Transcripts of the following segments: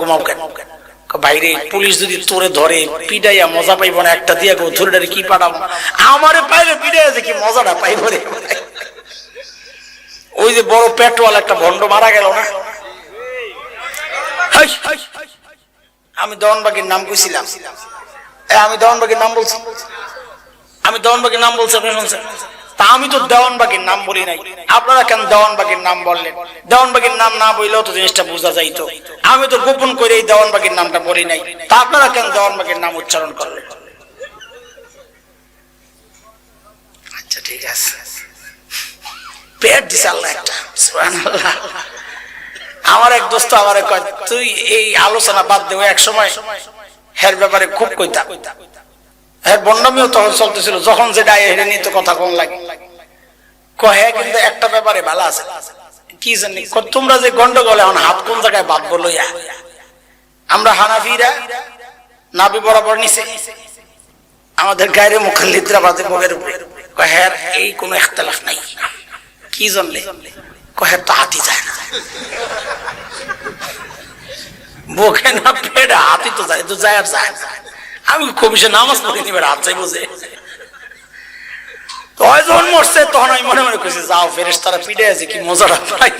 ঘুমাও কেন? বাইরে পুলিশ যদি তোরে ধরে পিটাইয়া মজা পাইব না, একটা দিয়া গো, ধরে কি পাঠাবো আমারে পাইলে পিটাইয়া যে কি মজাটা পাইব রে ওই যে বড় পেট্রোল একটা ভন্ড মারা গেল না। আমি দহনবাগির নাম কইছিলাম। আমি দহনবাগির নাম বলছি। আমি দেওয়ানবাগির নাম বলছি, আপনি শুনছেন? তা আমি তো দেওয়ানবাগির নাম বলি নাই। আপনারা কেন দেওয়ানবাগির নাম বললেন? দেওয়ানবাগির নাম না বললেও তো জিনিসটা বোঝা যাইতো। আমি তো গোপন করে এই দেওয়ানবাগির নামটা বলি নাই। তা আপনারা কেন দেওয়ানবাগির নাম উচ্চারণ করলেন? আচ্ছা ঠিক আছে। আমার এক দোস্ত আমার তুই এই আলোচনা বাদ দেবো এক সময় হের ব্যাপারে খুব কইতা। তখন চলতেছিল। যখন যেটা হেরে নিতে কথা কোন লাগে। কহে, কিন্তু একটা ব্যাপারে ভালো আছে। কি জানি তোমরা যে গন্ডগোলে এখন হাত কোন জায়গায় বাদ বলো আমরা হানাফিরা, নাবি বরাবর নিছে আমাদের গায়ের মুখাল্লিদরা বাদে মুখের উপরে। কয় হ্যাঁ এই কোনো একতলাফ নাই। কি জানলে? কহে তো হাতি যায় না। বুকে না পেটে হাতি তো যায় তো যায় আর যায় আমি কবিসে নামাজ পড়ে নিবে রাত চাই বুঝে যখন মরছে তখন আমি মনে মনে করছি যাও ফেরেস তারা পিড়ে আছে কি মজাটা পাইব।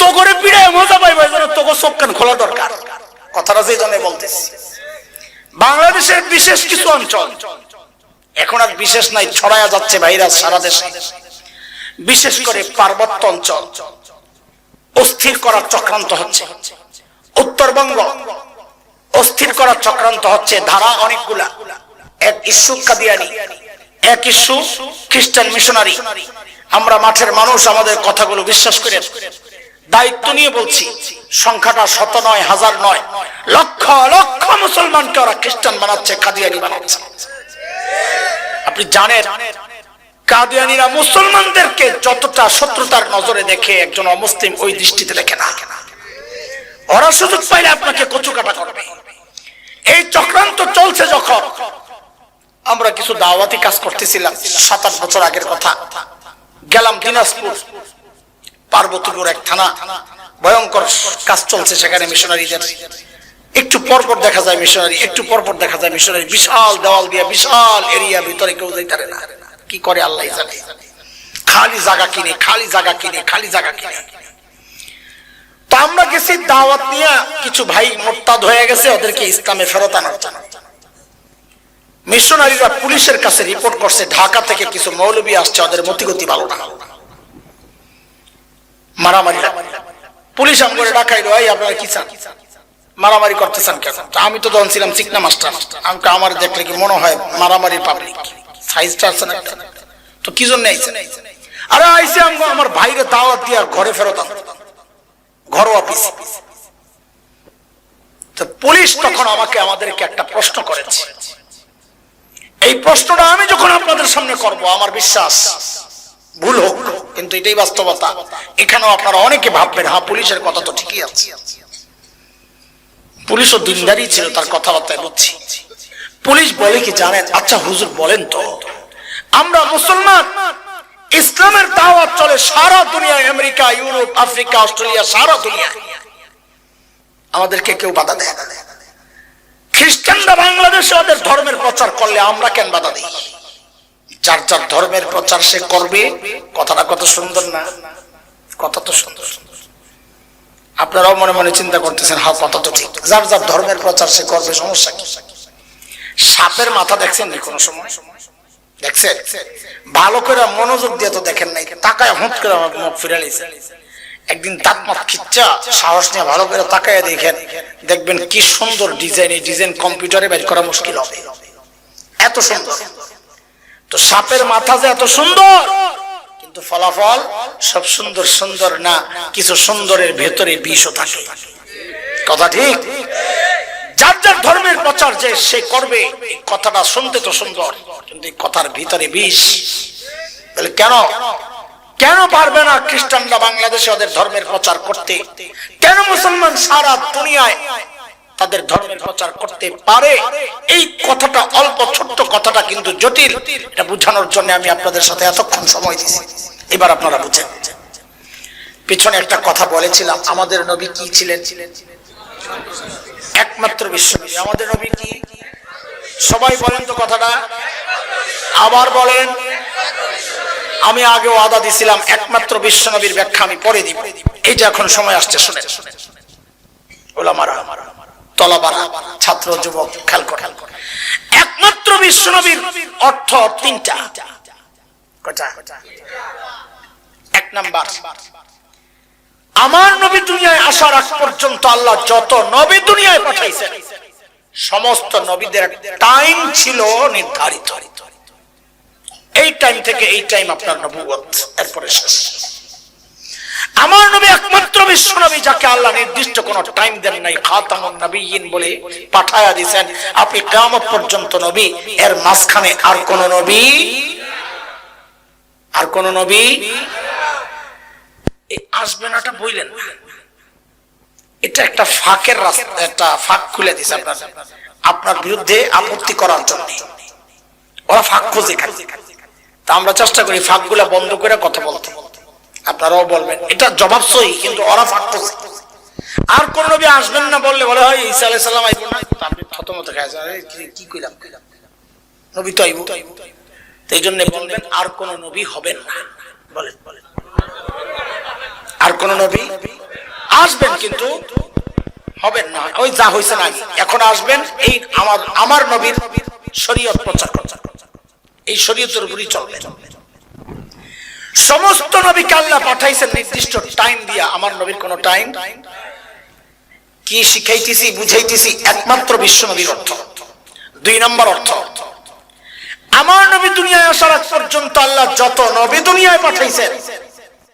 তো করে পিড়ে মজা তোকে চোখ কান খোলা দরকার। কথাটা জন্য বলতেছি। বাংলাদেশের বিশেষ কিছু অঞ্চল, এখন আর বিশেষ নাই ছড়ায়া যাচ্ছে ভাইরাস সারা দেশে। বিশেষ করে পার্বত্য অঞ্চল, অস্থির করার চক্রান্ত হচ্ছে। উত্তরবঙ্গ, অস্থির করার চক্রান্ত হচ্ছে, ধারা অনেকগুলা। এক ইস্যু কাদিয়ানি, এক ইস্যু খ্রিস্টান মিশনারি। আমরা মাঠের মানুষ, আমাদের কথাগুলো বিশ্বাস করে। দায়িত্ব নিয়ে বলছি, সংখ্যাটা শত নয়, হাজার নয়। লক্ষ লক্ষ মুসলমানকে ওরা খ্রিস্টান বানাচ্ছে, কাদিয়ানি বানাচ্ছে। আপনি জানেন, কাদিয়ানিরা মুসলমানদেরকে যতটা শত্রুতার নজরে দেখে একজন অমুসলিম ওই দৃষ্টিতে দেখে না। ওরা সুযোগ পাইলে আপনাকে কচু কাটা করবে। এই চক্রান্ত চলছে যখন আমরা কিছু দাওয়াতি কাজ করতেছিলাম সাত আট বছর আগের কথা। গেলাম দিনাজপুর, পার্বতীপুর এক থানা। ভয়ঙ্কর কাজ চলছে সেখানে মিশনারিদের একটু পরপর দেখা যায় মিশনারি একটু পরপর দেখা যায় মিশনারি বিশাল দেওয়াল দিয়ে, বিশাল এরিয়া ভিতরে কেউ পারে না। কি করে আল্লাহ জানে। খালি জায়গা কিনে, খালি জায়গা কিনে, খালি জায়গা কিনে। তো আমরা গেছি দাওয়াত নিয়ে, কিছু ভাই মোরতাদ হয়ে গেছে, ওদেরকে ইসলামে ফেরত আনার জন্য। মিশনারিরা পুলিশের কাছে রিপোর্ট করছে, ঢাকা থেকে কিছু মৌলবী আসছে, ওদের মতিগতি ভালো না। মারামারি। পুলিশ আমগরে ডাকাইলো, এই, আপনারা কি চান? মারামারি করতে চান কেন আমি তো তখন ছিলাম চিকনা মাস্টার। আমাকে আমার দেখলে কি মনে হয় মারামারি পাবলিক সাইজটা আছে না তো কি জন্য আইছে? আরে আইসে আমগো আমার ভাইরে দাওয়াত দিয়া ঘরে ফেরত। ঘরোয়া পিস তো পুলিশ তখন আমাকে, আমাদেরকে একটা প্রশ্ন করেছে। এই প্রশ্নটা আমি যখন আপনাদের সামনে করব, আমার বিশ্বাস, ভুল হোক, কিন্তু এটাই বাস্তবতা। এখানেও আপনারা অনেকে ভাববেন হ্যাঁ পুলিশের কথা তো ঠিকই আছে। পুলিশও দিনদারি ছিল তার কথাবার্তায় বুঝছি পুলিশ বলে কি জানেন? আচ্ছা হুজুর বলেন তো, আমরা মুসলমান, ইসলামের দাওয়াত চলে সারা দুনিয়ায় আমেরিকা, ইউরোপ, আফ্রিকা, অস্ট্রেলিয়া, সারা দুনিয়ায় আমাদেরকে কেউ বাধা দেয় না। খ্রিস্টানরা বাংলাদেশে ওদের ধর্মের প্রচার করলে আমরা কেন বাধা দিই? যার যার ধর্মের প্রচার সে করবে, কথাটা কত সুন্দর না? কথা তো সুন্দর। আপনারাও মনে মনে চিন্তা করতেছেন হ্যাঁ কথা তো ঠিক। যার যার ধর্মের প্রচার সে করবে, সমস্যা কি? সাপের মাথা দেখছেন নি কোনো সময়? দেখছেন? ভালো করে মনোযোগ দিয়ে তো দেখেন নাই, তাকায় হুঁট করে আমার মুখ ফিরে লাইছে একদিন দাঁত মাত খিচ্চা, সাহস নিয়ে ভালো করে তাকায় দেখেন। দেখবেন কি সুন্দর ডিজাইন এই ডিজাইন কম্পিউটারে বের করা মুশকিল হবে। এত সুন্দর। তো সাপের মাথা যে এত সুন্দর, কিন্তু ফলাফল সব সুন্দর সুন্দর না, কিছু সুন্দরের ভেতরে বিষও থাকে। কথা ঠিক? যার যার ধর্মের প্রচার যে সে করবে কথাটা শুনতে তো সুন্দর, কিন্তু কথার ভিতরে বিষ। তাহলে কেন? কেন পারবে না খ্রিস্টানরা বাংলাদেশে ওদের ধর্মের প্রচার করতে? কেন মুসলমান সারা দুনিয়ায় তাদের ধর্মের প্রচার করতে পারে? এই কথাটা অল্প ছোট্ট কথাটা কিন্তু জটিল। এটা বোঝানোর জন্য আমি আপনাদের সাথে এতক্ষণ সময় দিছি এবার আপনারা বুঝেন। পিছনে একটা কথা বলেছিলাম, আমাদের নবী কি ছিলেন? একমাত্র বিশ্ব আমাদের নবী কি? সবাই বলেন তো কথাটা। আবার বলেন। আমি আগে ওয়াদা দিছিলাম, একমাত্র বিশ্ব নবীর ব্যাখ্যা আমি পরে দিব। এইটা এখন সময় আসছে শুনে ওলামারা, তলাবারা, ছাত্র, যুবক, খেয়াল করে একমাত্র বিশ্ব নবীর অর্থ তিনটা। এক নাম্বার, আমার নবী দুনিয়ায় আসার আগ পর্যন্ত আল্লাহ যত নবী দুনিয়ায় পাঠাইছেন, সমস্ত নবীদের টাইম ছিল নির্ধারিত। টাইম থেকে এই টাইম আপনার নবুয়ত এরপরে শেষ। আমার নবী একমাত্র বিশ্ব নবী যাকে আল্লাহ নির্দিষ্ট কোন টাইম দেন নাই, খাতামুন নবীন বলে পাঠায়া দিয়েছেন। আপনি কিয়ামত পর্যন্ত নবী, এর মাঝখানে আর কোন নবী, আর কোন নবী এই আসবে না, এটা বইলেন। এটা একটা ফাঁকের রাস্তা, একটা ফাঁক খুলে দিছে আপনার আপনার বিরুদ্ধে আপত্তি করার জন্য। ওরা ফাঁক খোঁজে খালি তা আমরা চেষ্টা করি ফাঁকগুলা বন্ধ করে কথা বলতে। আপনারাও বলবেন, এটা জবাব সই কিন্তু ওরা ফাঁক আর কোন নবী আসবেন না বললে বলে হয় ঈসা আইব না। আপনি থতমত কি- কইলাম নবী তো আইব। এই জন্য বলবেন, আর কোন নবী হবেন না। বলেন বলেন। আর কোন নবী আসবেন কিন্তু হবেন না। ওই যা হয়েছে না এখন আসবেন, এই আমার আমার নবীর শরীয়ত প্রচার করছেন এই শরীয়তের উপরই চলবে। সমস্ত নবীকে আল্লাহ পাঠাইছেন নির্দিষ্ট টাইম দিয়া। আমার নবীর কোন টাইম কি শিখাইতেছি, বুঝাইতেছি, একমাত্র বিশ্ব নবীর অর্থ। দুই নম্বর অর্থ, আমার নবী দুনিয়ায় আসার আগ পর্যন্ত আল্লাহ যত নবী দুনিয়ায় পাঠাইছেন